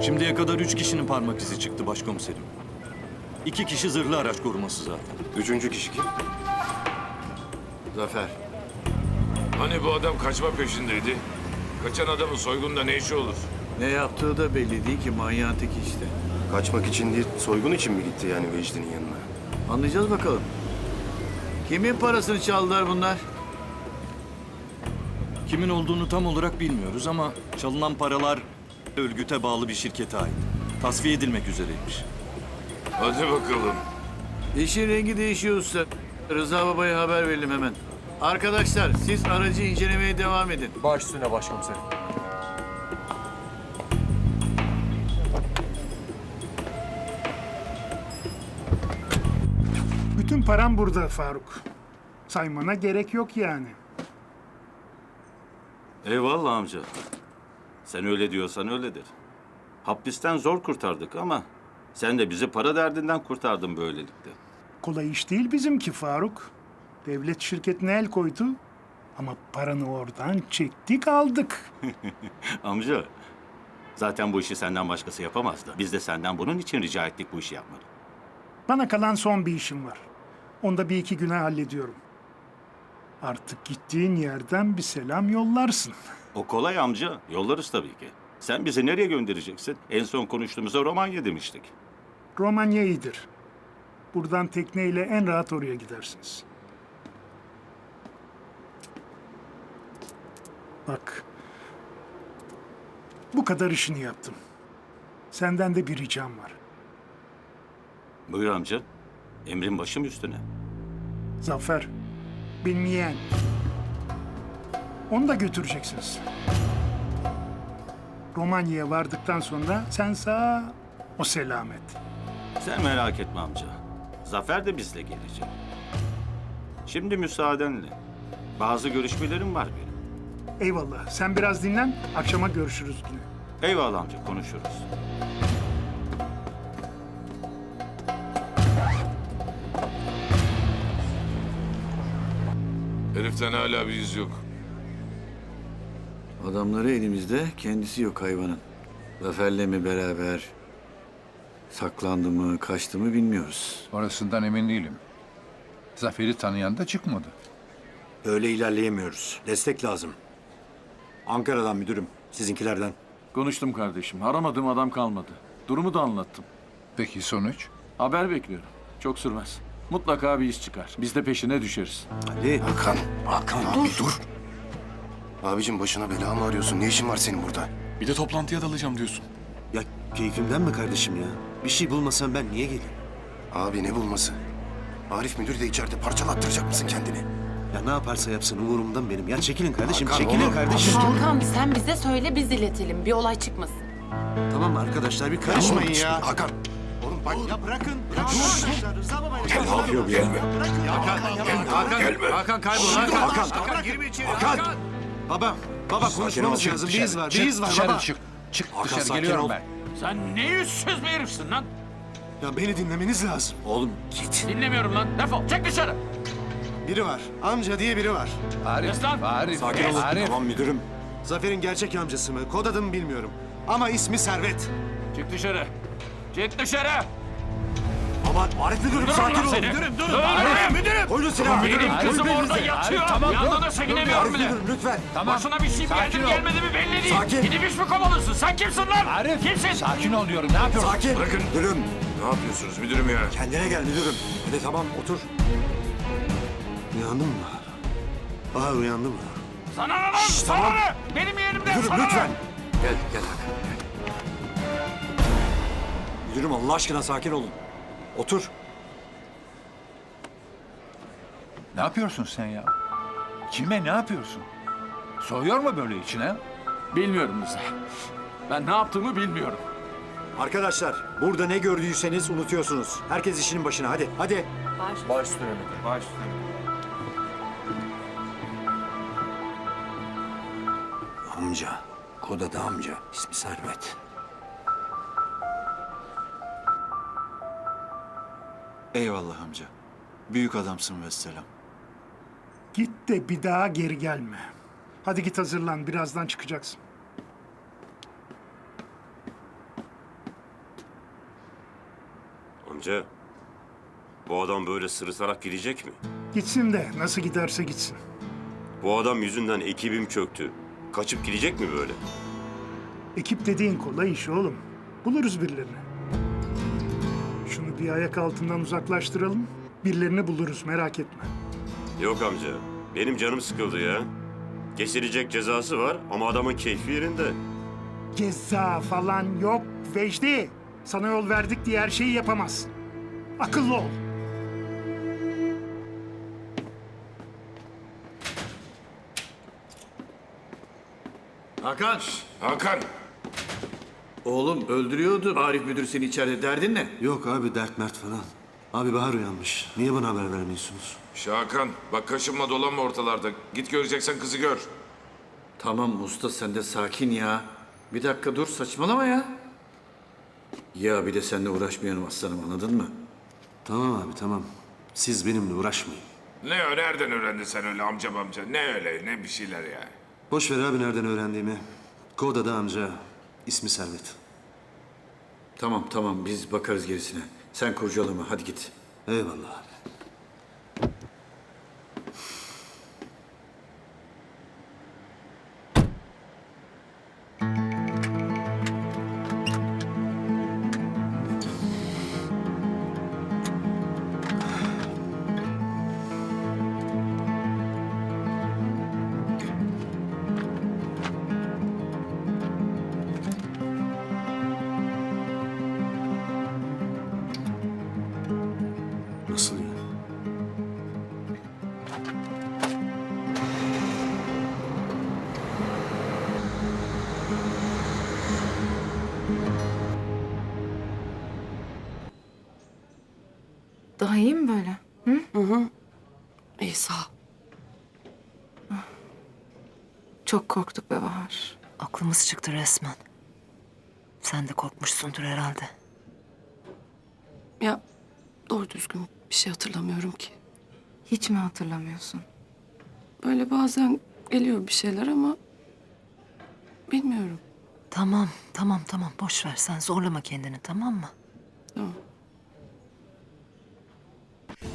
Şimdiye kadar üç kişinin parmak izi çıktı başkomiserim. İki kişi zırhlı araç koruması zaten. Üçüncü kişi kim? Zafer. Hani bu adam kaçma peşindeydi? Kaçan adamın soygunda ne işi olur? Ne yaptığı da belli değil ki manyağın teki işte. Kaçmak için değil, soygun için mi gitti yani Vecdi'nin yanına? Anlayacağız bakalım. Kimin parasını çaldılar bunlar? Kimin olduğunu tam olarak bilmiyoruz ama çalınan paralar örgüte bağlı bir şirkete ait. Tasfiye edilmek üzereymiş. Hadi bakalım. İşin rengi değişiyor usta. Rıza Baba'ya haber verelim hemen. Arkadaşlar siz aracı incelemeye devam edin. Baş üstüne başkomiserim. Bütün param burada Faruk. Saymana gerek yok yani. Eyvallah amca. Sen öyle diyorsan öyledir. Hapisten zor kurtardık ama sen de bizi para derdinden kurtardın böylelikle. Kolay iş değil bizimki Faruk. Devlet şirketine el koydu. Ama paranı oradan çektik aldık. Amca, zaten bu işi senden başkası yapamazdı. Biz de senden bunun için rica ettik bu işi yapmanı. Bana kalan son bir işim var. Onu da bir iki güne hallediyorum. Artık gittiğin yerden bir selam yollarsın. O kolay amca, yollarız tabii ki. Sen bizi nereye göndereceksin? En son konuştuğumuzda Romanya demiştik. Romanya iyidir. Buradan tekneyle en rahat oraya gidersiniz. Bak. Bu kadar işini yaptım. Senden de bir ricam var. Buyur amca, emrin başım üstüne. Zafer, benim yeğen. Onu da götüreceksiniz. Romanya'ya vardıktan sonra sen sağ, o selamet. Sen merak etme amca. Zafer de bizle gelecek. Şimdi müsaadenle. Bazı görüşmelerim var benim. Eyvallah. Sen biraz dinlen, akşama görüşürüz yine. Eyvallah amca, konuşuruz. Heriften hala bir iz yok. Adamları elimizde, kendisi yok hayvanın. Zafer'le mi beraber? Saklandı mı, kaçtı mı bilmiyoruz. Orasından emin değilim. Zafer'i tanıyan da çıkmadı. Böyle ilerleyemiyoruz. Destek lazım. Ankara'dan müdürüm, sizinkilerden. Konuştum kardeşim. Aramadığım adam kalmadı. Durumu da anlattım. Peki sonuç? Haber bekliyorum. Çok sürmez. Mutlaka bir iş çıkar. Biz de peşine düşeriz. Ali, Hakan, Hakan abi dur. Abicim başına bela mı arıyorsun? Ne işin var senin burada? Bir de toplantıya dalacağım diyorsun. Ya keyfimden mi kardeşim ya? Bir şey bulmasam ben niye geleyim? Abi ne bulması? Arif müdür de içeride parçalattıracak mısın kendini? Ya ne yaparsa yapsın umurumda mı benim? Ya çekilin kardeşim, Hakan, çekilin oğlum. kardeşim. Hakan sen bize söyle biz iletelim. Bir olay çıkmasın. Tamam arkadaşlar bir karışmayın ya. Hakan. Oğlum bak. Ya bırakın, bırakın arkadaşlar. Rıza baba ya. Ne yapıyor bu ya. Hakan, Hakan kaybol. Hakan, Hakan, Hakan, girme içeri. Hakan. Baba, baba konuşmamız Çık lazım. Bir dışarı, iz var, çık bir iz var dışarı baba. çık. Çık Hakan, dışarı sakin geliyorum ol. ben. Sen ne yüzsüz bir herifsin lan? Ya beni dinlemeniz lazım. Oğlum git. Dinlemiyorum lan. Defol. Çek dışarı. Biri var, amca diye biri var. Arif, Destan. Arif, Sakin olun. Arif. Tamam müdürüm. Zafer'in gerçek amcası mı? Kod adını bilmiyorum. Ama ismi Servet. Çık dışarı. Çık dışarı. Aman Arif müdürüm Durun sakin olun. Müdürüm durun. Arif. Müdürüm. Koyun silahı. Benim Arif, kızım Arif, orada Arif, yatıyor. tamam, Yanına sekinemiyorum bile. Müdürüm lütfen. Tamam. Başına bir şey Sakin geldi ol. gelmedi mi belli değil. Sakin. Gidip iş mi kovalıyorsun? Sen kimsin lan? Arif, Kimsin? sakin ol diyorum. Ne yapıyorsun? Sakin. Bırakın. Müdürüm. Ne yapıyorsunuz müdürüm ya? Kendine gel müdürüm. Hadi tamam otur. Uyandın mı? Aa uyandım mı? Sana ne lan? Sana tamam. ne? Benim yerimden Müdürüm sana lütfen. Gel gel. Müdürüm Allah aşkına sakin olun. Otur. Ne yapıyorsun sen ya? Kime ne yapıyorsun? Soğuyor mu böyle içine? Bilmiyorum Rıza. Ben ne yaptığımı bilmiyorum. Arkadaşlar burada ne gördüyseniz unutuyorsunuz. Herkes işinin başına hadi hadi. Baş üstüne müdürüm. Baş üstüne. Amca. Kod adı amca. İsmi Servet. Eyvallah amca. Büyük adamsın ve selam. Git de bir daha geri gelme. Hadi git hazırlan. Birazdan çıkacaksın. Amca, bu adam böyle sırıtarak gidecek mi? Gitsin de nasıl giderse gitsin. Bu adam yüzünden ekibim çöktü. Kaçıp gidecek mi böyle? Ekip dediğin kolay iş oğlum. Buluruz birilerini. Bir ayak altından uzaklaştıralım. Birilerini buluruz merak etme. Yok amca, benim canım sıkıldı ya. Kesilecek cezası var ama adamın keyfi yerinde. Ceza falan yok Vecdi. Sana yol verdik diye her şeyi yapamazsın. Akıllı ol. Hakan! Hakan, Oğlum öldürüyordu Arif müdür seni içeride. Derdin ne? Yok abi dert mert falan. Abi Bahar uyanmış. Niye bana haber vermiyorsunuz? Şakan, bak kaşınma dolanma ortalarda. Git göreceksen kızı gör. Tamam usta sen de sakin ya. Bir dakika dur saçmalama ya. Ya bir de seninle uğraşmayalım aslanım anladın mı? Tamam abi tamam. Siz benimle uğraşmayın. Ne o, nereden öğrendin sen öyle amcam amca? Ne öyle, ne bir şeyler ya. Boş ver abi nereden öğrendiğimi. Koda'da amca. ismi Servet. Tamam tamam biz bakarız gerisine. Sen kurcalama hadi git. Eyvallah abi. Daha iyi mi böyle? İyi sağ ol. Çok korktuk be Bahar. Aklımız çıktı resmen. Sen de korkmuşsundur herhalde. Ya doğru düzgün bir şey hatırlamıyorum ki. Hiç mi hatırlamıyorsun? Böyle bazen geliyor bir şeyler ama bilmiyorum. Tamam, tamam, tamam. Boş ver. Sen zorlama kendini, tamam mı? Tamam.